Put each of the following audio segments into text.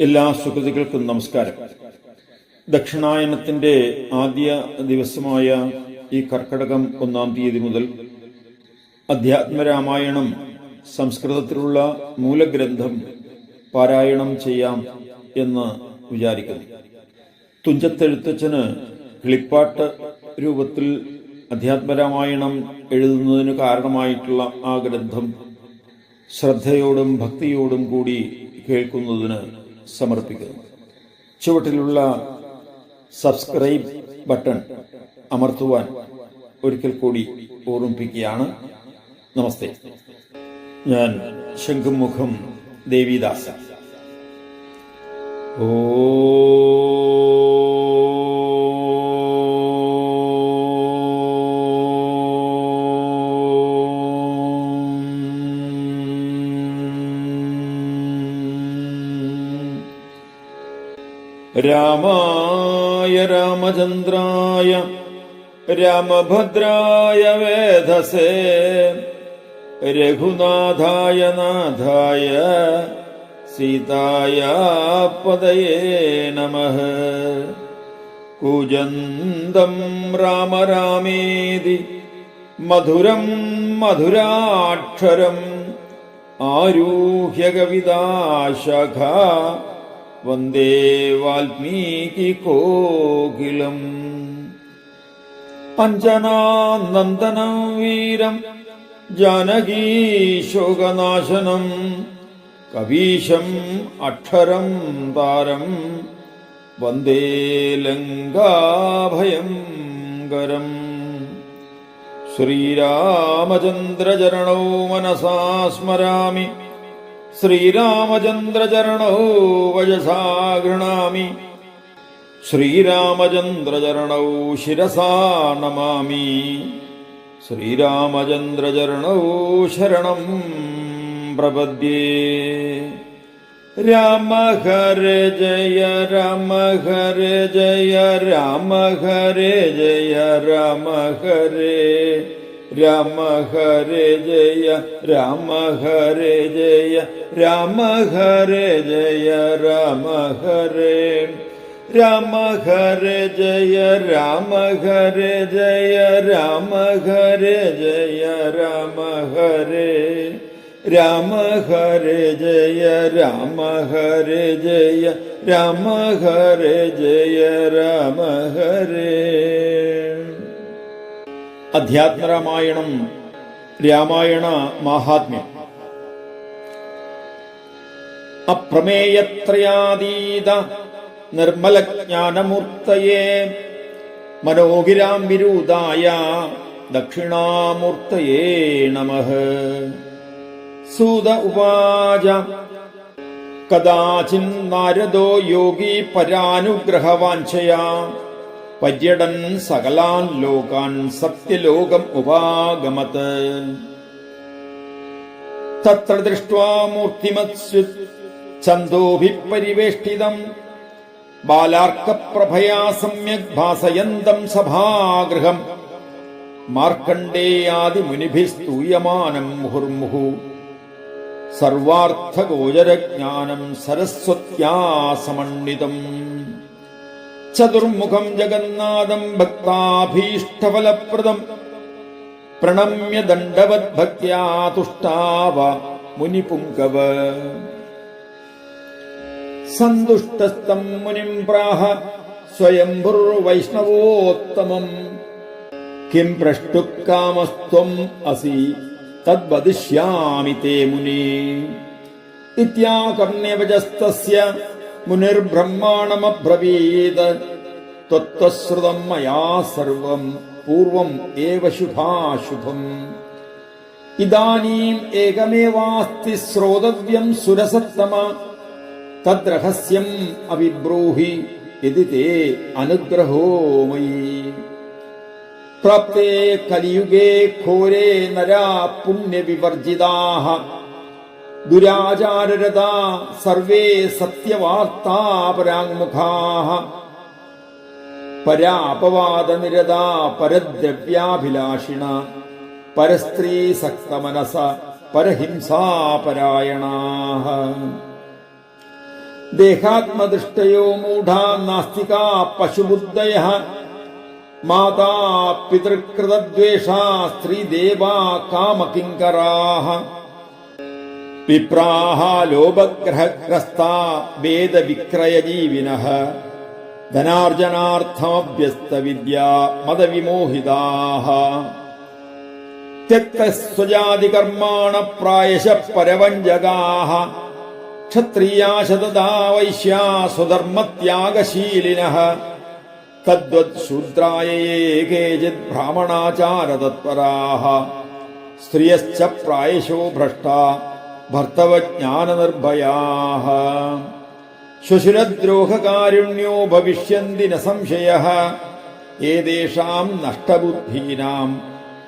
എല്ലാ സുഹൃത്തുക്കൾക്കും നമസ്കാരം. ദക്ഷിണായനത്തിന്റെ ആദ്യ ദിവസമായ ഈ കർക്കടകം ഒന്നാം തീയതി മുതൽ അധ്യാത്മരാമായണം സംസ്കൃതത്തിലുള്ള മൂലഗ്രന്ഥം പാരായണം ചെയ്യാം എന്ന് വിചാരിക്കുന്നു. തുഞ്ചത്തെഴുത്തച്ഛന് കിളിപ്പാട്ട് രൂപത്തിൽ അധ്യാത്മരാമായണം എഴുതുന്നതിന് കാരണമായിട്ടുള്ള ആ ഗ്രന്ഥം ശ്രദ്ധയോടും ഭക്തിയോടും കൂടി കേൾക്കുന്നതിന് സമർപ്പിക്കുന്നു. ചുവട്ടിലുള്ള സബ്സ്ക്രൈബ് ബട്ടൺ അമർത്തുവാൻ ഒരിക്കൽ കൂടി ഓർമ്മിപ്പിക്കുകയാണ്. നമസ്തേ. ഞാൻ ശംഖുമുഖം ദേവിദാസ ഓ രാമായ രാമചന്ദ്രായ രാമഭദ്രായ വേധസേ രഘുനാഥായ നാഥായ സീതായ പദയേ നമ. കൂജന്തം രാമ രാമേതി മധുരം മധുരാക്ഷരം ആരൂഹ്യ കവിതാശഖ वन्दे वाल्मीकिकोकिलम्। अञ्चनानन्दनम् वीरम् जानकीशोकनाशनम् कवीशम् अक्षरम् तारम् वन्दे लङ्गाभयङ्करम्। श्रीरामचन्द्रचरणौ मनसा स्मरामि। ശ്രീരാമചന്ദ്രചരണോ വയസാ ഗൃണാമി. ശ്രീരാമചന്ദ്രചരണോ ശിരസാ നമാമി. ശ്രീരാമചന്ദ്രചരണോ ശരണം പ്രപദ്യേ. രാമ ഹര ജയ രാമ ഹര ജയ രാമ ഹര ജയ രാമ ഹരേ. രാമ ഹരേ ജയ രാമ ഹരേ ജയ രാമ ഹരേ ജയ രാമ ഹരേ. രാമ ഹരേ ജയ രാമ ഹരേ ജയ രാമ ഹരേ ജയ രാമ ഹരേ. രാമ ഹരേ ജയ രാമ ഹരേ ജയ രാമ ഹരേ ജയ രാമ ഹരേ. അധ്യാത്മരാമായണം രാമായണ മാഹാത്മ്യം. അപ്രമേയത്രയാതീത നിർമ്മലജ്ഞാനമൂർത്തയെ മനോഗിരാം വിരൂതായ ദക്ഷിണാമൂർത്തയേ നമ. സൂത ഉപാച കഥാചിൻ യോഗി പരാനുഗ്രഹവാഞ്ചയാ പര്യടൻ സകലാൻ ലോകാൻ സത്യലോകം ഉപാഗമത്. തത്ര ദൃഷ്ട്വാ മൂർത്തിമത്സ്യു ഛന്ദോഭി പരിവേഷ്ടിതം ബാലാർക്കപ്രഭയാ സമ്യക് ഭാസയന്തം സഭാഗൃഹം. മാർക്കണ്ഡേയാദിമുനിഭിസ്തൂയമാനം മുഹുർമുഹു. സർവാർത്ഥഗോചരജ്ഞാനം സരസ്വത്യാ സമന്വിതം ചതുർമുഖം ജഗന്നാഥം ഭക്താഭീഷ്ടഫലപ്രദം. പ്രണമ്യ ദണ്ഡവത് ഭക്യാ തുഷ്ടാവ മുനിപുങ്കവ. സന്തുഷ്ടസ്തം മുനിം പ്രാഹ സ്വയംഭുർവൈഷ്ണവോത്തമം. കിം പ്രഷ്ടുക്കാമസ്ത്വം അസി തദ്വദിഷ്യാമി തേ മുനി. ഇത്യാകർണ്യവജസ്തസ്യ മുനിർബ്രഹ്മാണമബ്രവീത്. ത്വത്വശ്രുതം മയാ സർവം പൂർവം ഏവ ശുഭാശുഭം. ഇദാനീം ഏകമേവാസ്തി ശ്രോതവ്യം സുരസത്തമ. തദ്രഹസ്യം അവിബ്രൂഹി ഇതി തേ അനുഗ്രഹോ മയി. പ്രാപ്തേ കലിയുഗേ ഘോരേ നരാ പുണ്യവിവർജിതാഃ ദുരാചാരരതാ സർവേ സത്യവാർത്താപരാങ്മുഖാഃ പരാപവാദനിരതാ പരദ്രവ്യാഭിലാഷിണ. പരസ്ത്രീ സക്തമനസ പരഹിംസാപരായണാ ദേഹാത്മദൃഷ്ടയോ മൂഢാ നാസ്തികാ പശുബുദ്ധയ. മാതാ പിതൃകൃതദ്വേഷാ സ്ത്രീദേവാ കാമകിങ്കരാः വിപ്രാഹ ലോപഗ്രഹഗ്രസ്താ വേദവിക്രയജീവിനഃ ധനാർജനാർത്ഥമഭ്യസ്തവിദ്യാ മതവിമോഹിതാः त्यक्तस्वजादिकर्माण प्रायशः परवञ्जगाः क्षत्रिया शतदा वैश्या स्वधर्मत्यागशीलिनः तद्वत् शूद्राय ये केचित् ब्राह्मणाचारतत्पराः स्त्रियश्च प्रायशो भ्रष्टा ഭർത്തവജ്ഞാനനിർഭയാ ശ്വശുരദ്രോഹകാരുണ്യോ ഭവിഷ്യന്തി നസംശയ ഏതേഷാം നഷ്ടബുദ്ധീനാം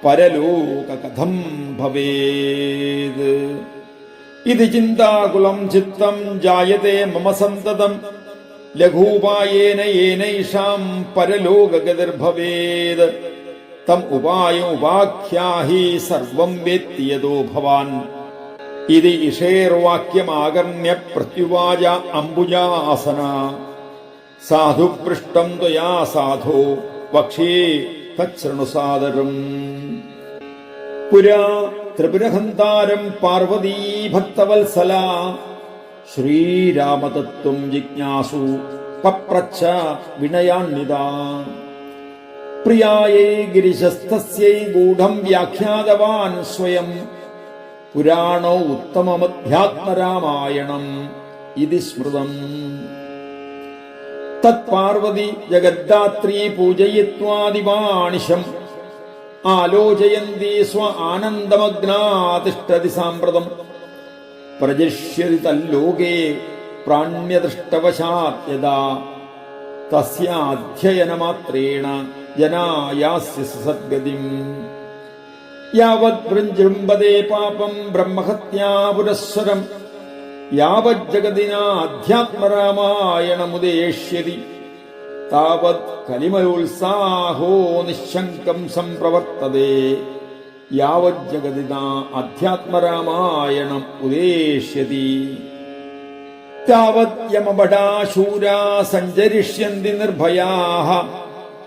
പരലോകകഥം ഭവേത്. ഇത് ചിന്താകുളം ചിത്തം ജായത്തെ മമ സന്തതം. ലഘൂപായേന യേനൈഷാം പരലോകഗതിർഭവേത്. തം ഉപായം ഉപാഖ്യാഹി സർവം വേത്തിയതോ ഭവാൻ. ഇത് ഇഷേർവാക്യമാകർണ്യ പ്രത്യുവാച അംബുജാസന. സാധുപൃഷ്ടം ത്വയാ സാധു പക്ഷേ തച്ഛൃണുസാദരം പുരാ ത്രിപുരഹന്താരം പാർവതീ ഭക്തവത്സല ശ്രീരാമതത്വം ജിജ്ഞാസു പപ്രച്ഛ വിനയാന്വിത. പ്രിയായൈ ഗിരിശസ്തസ്യൈ ഗൂഢം വ്യാഖ്യാതവാൻ സ്വയം പുരാണോ ഉത്തമമധ്യാത്മരാമായണം ഇതി സ്മൃതം. തത്പാർവതി ജഗദ്ധാത്രീ പൂജയിത്വാദിവാണിശം. ആലോചയന്തി സ്വ ആനന്ദമഗ്നാതിഷ്ഠതി സാമ്പ്രതം. പ്രജിഷ്യതി തല്ലോകേ പ്രാണ്യദൃഷ്ടവശാത് തസ്യാധ്യയനമാത്രേണ ജനായാസ്യ സദ്ഗതിം യാവത് വൃഞ്ജൃംബദേ പാപം ബ്രഹ്മഹത്യാപുരസ്വരം. യാവജ്ജഗതിനാധ്യാത്മരാമായണമുദേഷ്യതി താവത് കലിമയോത്സാഹോ നിശങ്കം സംപ്രവർത്തതേ. യാവജ്ജഗതിനാ അധ്യാത്മരാമായണം ഉദേഷ്യതി താവത് യമപടാശൂരാ സഞ്ചരിഷ്യന്തി നിർഭയാः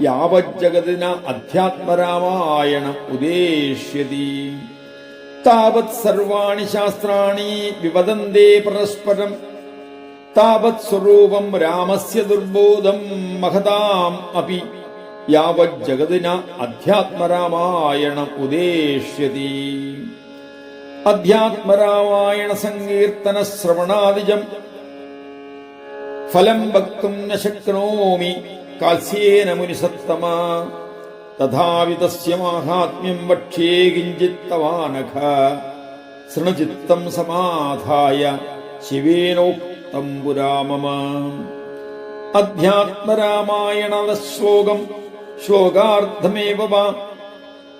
യാവജ്ജഗതിന അധ്യാത്മരാമായണം ഉദ്ദേശ്യതി. താവത് സർവാണി ശാസ്ത്രാണി വിവദന്തേ പരസ്പരം. താവത് സ്വരൂപം രാമസ്യ ദുർബോധം മഹതാം അപി. യാവജ്ജഗതിന അധ്യാത്മരാമായണം ഉദ്ദേശ്യതി. അധ്യാത്മരാമായണ സങ്കീർത്തന ശ്രവണാദിജം. ഫലം വക്തും ന ശക്നോമി. കാൽസ്യേന മുനിസത്തമ. തഥാവിതസ്യ മാഹാത്മ്യം വക്ഷ്യേ കിഞ്ചിത്തവാനഘ. ശൃണുചിത്തം സമാധായ ശിവേനോക്തം പുരാമമ. അധ്യാത്മരാമായണശ്ലോകം ശ്ലോകാർത്ഥമേവ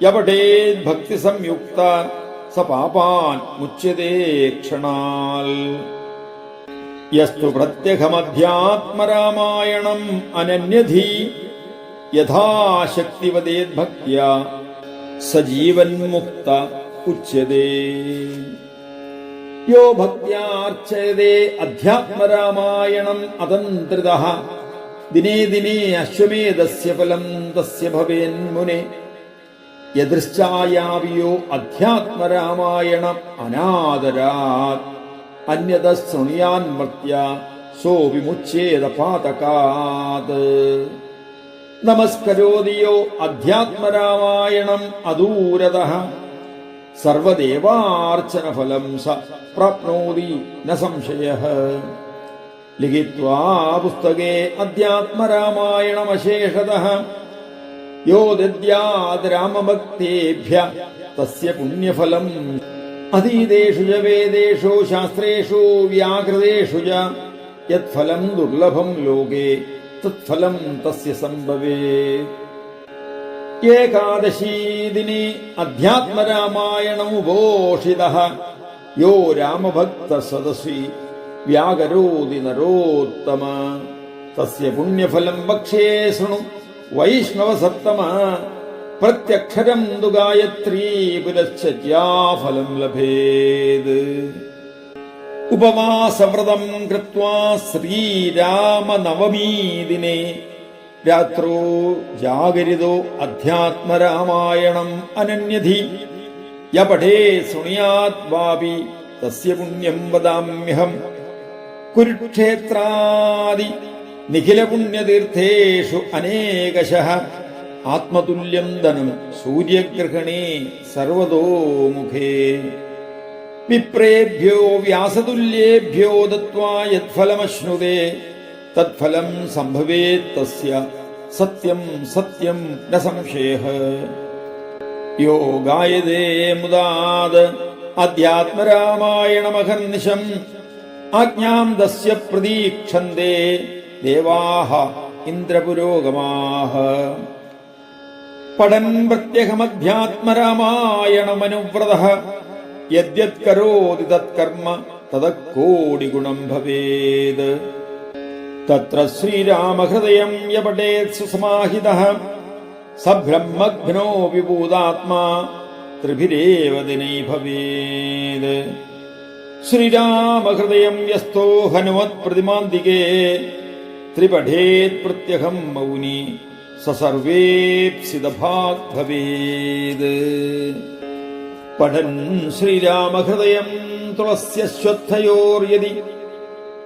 യവടേത് ഭക്തി സംയുക്ത സ പാപാൻ മുച്യതേ ക്ഷണാൽ. യസ്തു പ്രത്യഹമധ്യാത്മരാമായണം അനന്യധി യഥാശക്തിവദേത് ഭക്യ സജീവൻ മുക്ത ഉച്യതേ. യോ ഭക്യാർച്ചയതേ അധ്യാത്മരാമായണം അതന്ത്രിത. ദിനേ ദിനേ അശ്വമേധസ്യ ഫലം തസ്യ ഭവേൻ മുനെ. യദൃശ്ചായാവിയോ അധ്യാത്മരാമായണം അനാദരാത് അന്യത ശൃണുയാൻ മർത്യ സോ വിമുച്ഛേദ പാതകാത് നമസ്കരോതിയോ അധ്യാത്മരാമായണം അദൂരത സർവദേവാർച്ചന ഫലം സ പ്രാപ്നോതി ന സംശയ ലിഖിത്വാ പുസ്തകേ അധ്യാത്മരാമായണമശേഷത യോ ദദ്യാത് രാമഭക്തേഭ്യ തസ്യ പുണ്യഫലം അധീതേഷു ച വേദേഷു ശാസ്ത്രേഷു വ്യാകൃതേഷു ച. യത്ഫലം ദുർലഭം ലോകേ തത്ഫലം തസ്യ സംഭവേ. ഏകാദശീ ദിനെ അധ്യാത്മരാമായണമുപോഷിത. യോ രാമഭക്ത സദസി വ്യാകരോതി നരോത്തമ. തസ്യ പുണ്യഫലം വക്ഷേ ശൃണു വൈഷ്ണവസത്തമ പ്രത്യക്ഷരം തു ഗായത്രീ ലഭേത്. ഉപവാസവ്രതം കൃത്വാ ശ്രീരാമനവമീ ദിനെ രാത്രോ ജാഗരിതോ അധ്യാത്മരാമായണം അനന്യധി. യപഠേ പഠേ ശൃണുയാത് വാപി തസ്യ പുണ്യം വദാമ്യഹം. കുരുക്ഷേത്രാദി നിഖിലപുണ്യതീർത്ഥേഷു അനേകശഃ. ആത്മതുല്യം ധനം സൂര്യഗ്രഹണേ സർവതോ മുഖേ. വിപ്രേഭ്യോ വ്യാസതുല്യേഭ്യോ ദത്വാ തത്ഫലം സംഭവേ തസ്യ. സത്യം സത്യം ന സംശയഃ. യോ ഗായതേ മുദാത്. അധ്യാത്മരാമായണമഹർനിശം. ആജ്ഞാം ദസ്യ പ്രതീക്ഷന്തേ. ദേവാഹ ഇന്ദ്രപുരോഗമാഹ. പഠൻ പ്രത്യഹമധ്യാത്മരാമായണമനുവ്രത. യദ്യത് കരോതി തത്കർമ്മ തതക്കോടിഗുണം ഭവേത്. തത്ര ശ്രീരാമഹൃദയം യപടേ സുസമാഹിതഃ സബ്രഹ്മഘ്നോ വിഭൂതാത്മാ ത്രിഭിരേവ ദിനൈ ഭവേത്. ശ്രീരാമഹൃദയം യസ്തോ ഹനുമത് പ്രതിമാന്തികേ. ത്രിപഠേത് പ്രത്യഹം മൗനി. സസർവേപ്സിതഭാഗ് ഭവേത് പഠൻ ശ്രീരാമഹൃദയം തുളസ്യശ്വത്ഥയോർയതി.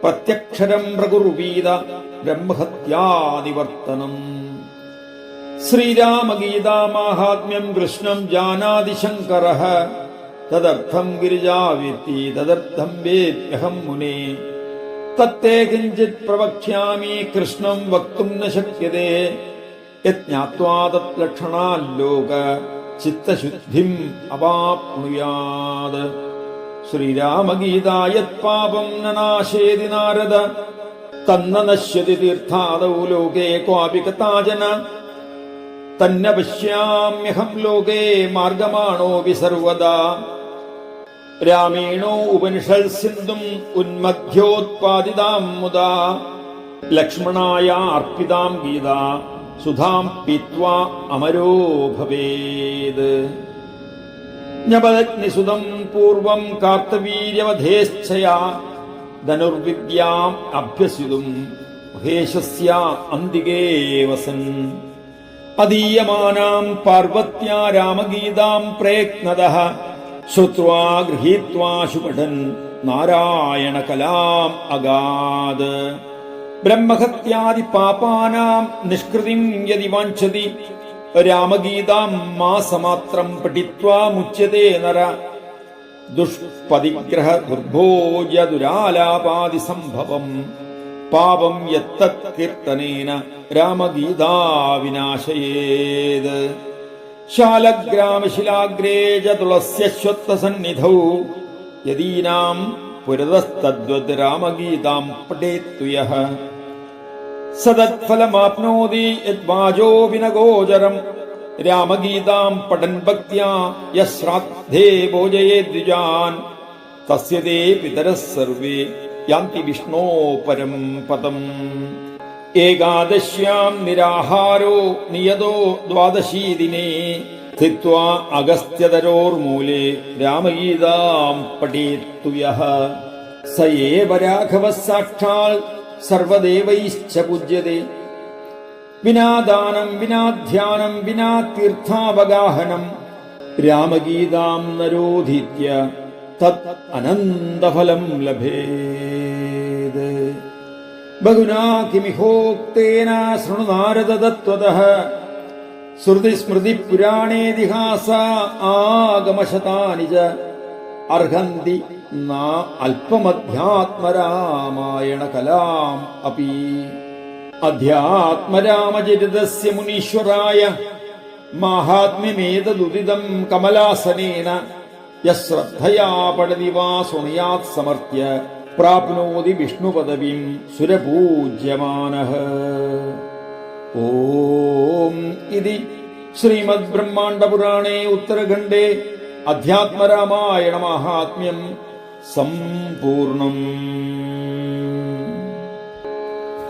പ്രത്യക്ഷരം പ്രകുർവീത ബ്രഹ്മഹത്യാനിവർത്തനം. ശ്രീരാമഗീതാമാഹാത്മ്യം കൃഷ്ണം ജാനാതി ശങ്കര തദർത്ഥം ഗിരിജാവേത്തി തദർത്ഥം വേദ്യഹം മുനെ. തത്തേ കിഞ്ചിത് പ്രവക്ഷ്യാമി കൃഷ്ണം വക്തും ന ശക്യത്തെ യജ്ഞാത്വാ തത്ലക്ഷണാല്ലോക ചിത്തശുദ്ധിം അവാപ്നുയാത്. ശ്രീരാമഗീതായത് പാപം നനാശേതി നാരദ. തന്ന നശ്യതി തീർത്ഥാദൗ ലോകേ ക്വാപി കഥാജന തന്നെ പശ്യാമ്യഹം ലോകേ മാർഗമാണോ വിസർവദാ. രാമേണോ ഉപനിഷൽ സിന്ധും ഉന്മധ്യോത്പാദിതാം മുദാ. ലക്ഷ്മണായ അർപ്പിതാം ഗീത. സുധാം പീത്വാ അമരോ ഭവേത്. ജ്ഞപദഗ്നിസുതം പൂർവം കാർത്തവീര്യവധേച്ഛയാ ധനുർവിദ്യാം അഭ്യസിതും മഹേശസ്യ അന്തികേ വസൻ. അദീയമാനാം പാർവത്യാ രാമഗീതാം പ്രയത്നതഃ ശ്രുവാ ഗൃഹീത്വാ ശുപഠൻ നാരായണ കലാം അഗാത് ബ്രഹ്മഹത്യാദി പാപാനാം നിഷ്കൃതിം യതി വാഞ്ചതി. രാമഗീതാം മാസമാത്രം പഠിത്വാ മുച്യതേ നര. ദുഷ്പതിഗ്രഹ ദുർഭോജ ദുരാലാപാദി സംഭവം പാപം യത്തത് കീർത്തനേന രാമഗീതാ വിനാശയേത്. ശാലഗ്രാമശിലാഗ്രേ ച തുളസ്യശ്വത്വസന്നിധൗ യദീനാം പുരതസ്തദ്വത് രാമഗീതാം പഠേത്തു യഃ സദത്ഫലമാപ്നോതി യദ്വാചോ വിനഗോചരം. രാമഗീതാം പഠൻ ഭക്ത്യാ യശ്രാദ്ധേ ഭോജയേ ദ്വിജാൻ. തസ്യ തേ പിതരः സർവേ യാന്തി വിഷ്ണോ പരം പദം. ഏകാദശ്യാം നിരാഹാരോ നിയതോ ദ്വാദശീ ദിനേ. സ്ഥിത്വാ അഗസ്ത്യതരോർമൂലേ രാമഗീതാം പഠേത്തു യഃ സ ഏവ രാഘവः സാക്ഷാൽ സർവദേവൈശ്ച പൂജ്യതേ. വിനാദാനം വിനാധ്യാനം വിനാ തീർത്ഥാവഗാഹനം രാമഗീതാം നരോധിത്യ തത് അനന്തഫലം ലഭേത്. ബഹുനാ കിമിഹോക്തേന ശൃണു നാരദ തത്വതഃ ശ്രുതിസ്മൃതി പുരാണേതിഹാസ ആഗമശതാനി ച അർഹന്തി നാ അല്പമധ്യാത്മരാമായണ കലാം അപി. അധ്യാത്മരാമചരിതസ്യ മുനീശ്വരായ മാഹാത്മ്യമേതദുദിതം കമലാസനേന യശ്രദ്ധയാ പടതി വാ സുണയാത് സമർത്യ പ്രാപ്നോതി വിഷ്ണുപദവിം സുരപൂജ്യമാനഃ. ഓം ഇതി ശ്രീമദ് ബ്രഹ്മാണ്ഡപുരാണേ ഉത്തരഖണ്ഡേ അധ്യാത്മരാമായണ മാഹാത്മ്യം സമ്പൂർണം.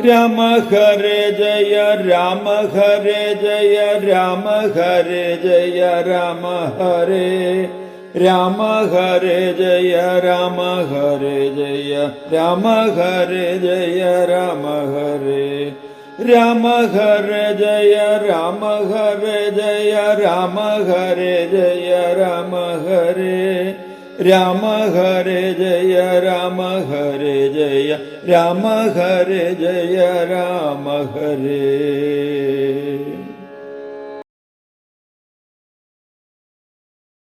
രാമ ഹരേ ജയ രാമ ഹരേ ജയ രാമ ഹരേ ജയ രാമ ഹരേ രാമ ഹരേ ജയ രാമ ഹരേ ജയ രാമ ഹരേ ജയ രാമ ഹരേ രാമ ഹര ജയ രാമ ഹര ജയ രാമ ഹരേ ജയ രാമ ഹരേ രാമ ഹരേ ജയ രാമ ഹരേ ജയ രാമ ഹരേ ജയ രാമ ഹരേ